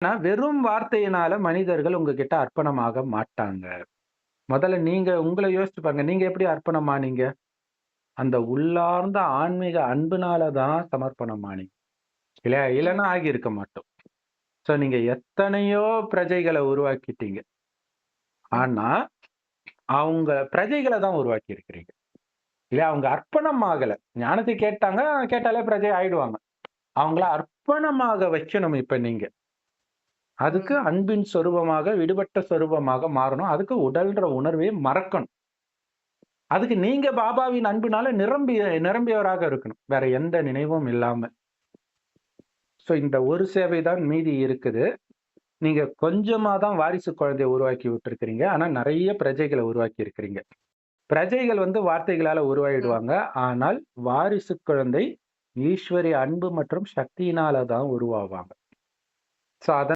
ஆனா, வெறும் வார்த்தையினால மனிதர்கள் உங்ககிட்ட அர்ப்பணமாக மாட்டாங்க. முதல்ல நீங்க உங்கள யோசிச்சு பாருங்க. நீங்க எப்படி அர்ப்பணம் ஆனீங்க? அந்த உள்ளார்ந்த ஆன்மீக அன்புனால தான் சமர்ப்பணம் ஆனீங்க. இல்லையா? இல்லன்னா ஆகியிருக்க மாட்டோம். ஸோ நீங்க எத்தனையோ பிரஜைகள உருவாக்கிட்டீங்க. ஆனா, அவங்க பிரஜைகள தான் உருவாக்கி இருக்கிறீங்க. இல்லையா? அவங்க அர்ப்பணம் ஆகல. ஞானத்தை கேட்டாங்க, கேட்டாலே பிரஜை ஆயிடுவாங்க. அவங்கள அர்ப்பணமாக வைக்கணும் இப்ப நீங்க. அதுக்கு. அன்பின் சொரூபமாக, விடுபட்ட சொரூபமாக மாறணும். அதுக்கு உடல்ன்ற உணர்வே மறக்கணும். அதுக்கு நீங்க பாபாவின் அன்பினால நிரம்பிய நிரம்பியவராக இருக்கணும். வேற எந்த நினைவும் இல்லாம. ஸோ இந்த ஒரு சேவை தான் மீதி இருக்குது. நீங்க கொஞ்சமா தான் வாரிசு குழந்தைய உருவாக்கி விட்டுருக்கிறீங்க. ஆனா நெறைய பிரஜைகள உருவாக்கி இருக்கிறீங்க. பிரஜைகள் வந்து வார்த்தைகளால. உருவாயிடுவாங்க. ஆனால் வாரிசு குழந்தை ஈஸ்வரிய அன்பு மற்றும் சக்தியினால தான் உருவாவாங்க. ஸோ அத